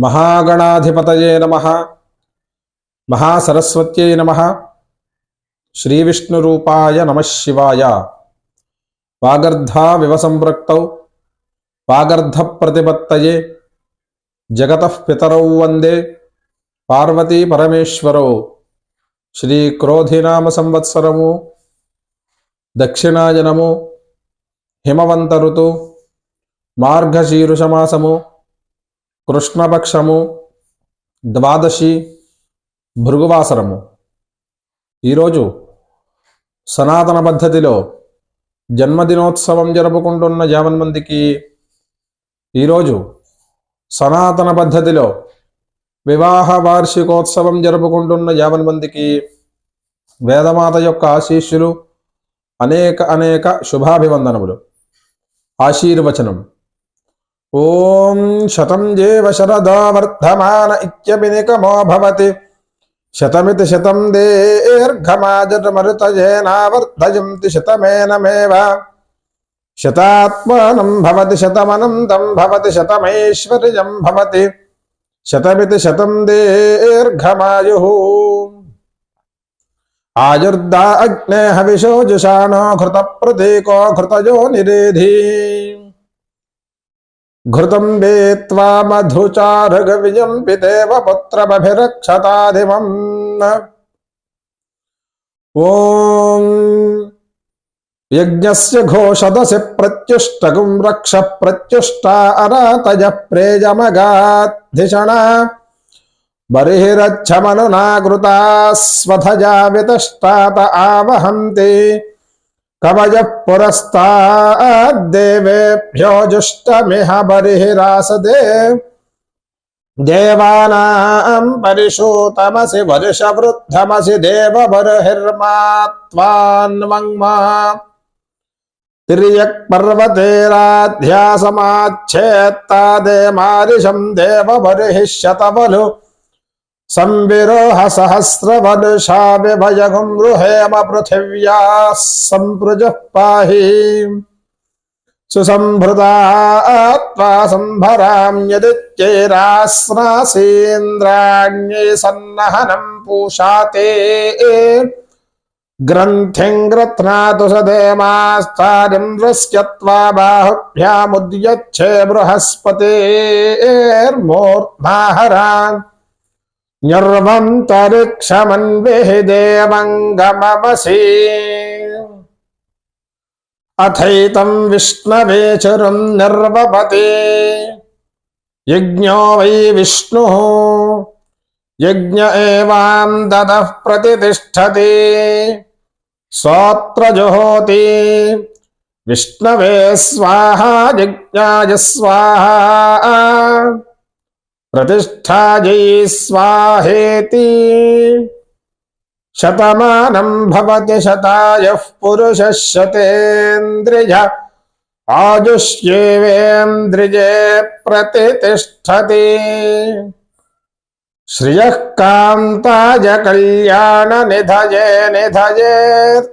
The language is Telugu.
మహాగణాధిపతయే నమ. మహాసరస్వత్యై నమ. శ్రీవిష్ణురూపాయ నమ శివాయ. వాగర్ధావివ సంపృక్తౌ వాగర్ధప్రతిపత్తయే. జగతః పితరౌ వందే. పార్వతీ పరమేశ్వరౌ శ్రీక్రోధినామ సంవత్సరము దక్షిణాయనము. హిమవంత ఋతు. మార్గశీరుషమాసము కృష్ణపక్షము ద్వాదశి భృగువాసరము. ఈరోజు సనాతన పద్ధతిలో జన్మదినోత్సవం జరుపుకుంటున్న యావన్మందికి ఈరోజు సనాతన పద్ధతిలో వివాహ వార్షికోత్సవం జరుపుకుంటున్న యావన్ మందికి వేదమాత యొక్క ఆశీస్సులు అనేక అనేక శుభాభివందనములు. ఆశీర్వచనం. ओम शतम देव शरदा वर्धमान इत्यपि निकमो भवति। शतमिति शतं देर्घमाजटमरुतयेनावर्धयन्ति शतमेनमेव। शतात्मानं भवति शतमनन्तं भवति, शतमैश्वर्यं भवति। शतमिति शतं दीर्घमायुः। आयुर्दा अग्ने हविषो जुषाणो घृतप्रतीको घृतजो निरेधी घृतम्बे त्वामधुचारगविजम् पितेवपुत्रमभिरक्षताधिमम् ॐ यज्ञस्य घोषदसि प्रत्युष्टकुम् रक्ष प्रत्युष्टा अनातय प्रेयमगाद्धिषणा बर्हिरच्छमनुनाकृता स्वधजा वितष्टात आवहन्ति। कवयपुरस्ताद्देवेभ्यो जुष्टमिह बर्हिरासदे देवानां परिशोतमसि वर्षवृद्धमसि देवबर्हिर्मात्वान्वङ्मा तिर्यक्पर्वतेराध्यासमाच्छेत्ता देव देवबर्हिः बलु। संविरोह सहस्रवदुषा विभयगुं गृहेम पृथिव्याः सम्पृजः पाहि सुसम्भृता त्वा सम्भराम्यदित्यैरास्नासीन्द्राण्यै सन्नहनं पूषा ते ग्रन्थिं ग्रथ्नातु सदेमास्तारिन्द्रस्य त्वा बाहुभ्यामुद्यच्छे बृहस्पतेर्मूर्धाहरान् न्यर्वन्तरिक्षमन्विः देवङ्गममसि अथैतं विष्णवेचुरं निर्वपति यज्ञो वै विष्णुः यज्ञ एवां ददः प्रतितिष्ठति स्वोत्र जुहोति विष्णवे स्वाहा यज्ञाय स्वाहा प्रतिष्ठायै स्वाहेति। शतमानं भवति शतायः पुरुषः शतेन्द्रिय आयुष्येवेन्द्रिये प्रतितिष्ठति श्रियः कान्ताय कल्याणनिधये निधयेऽर्थिनाम्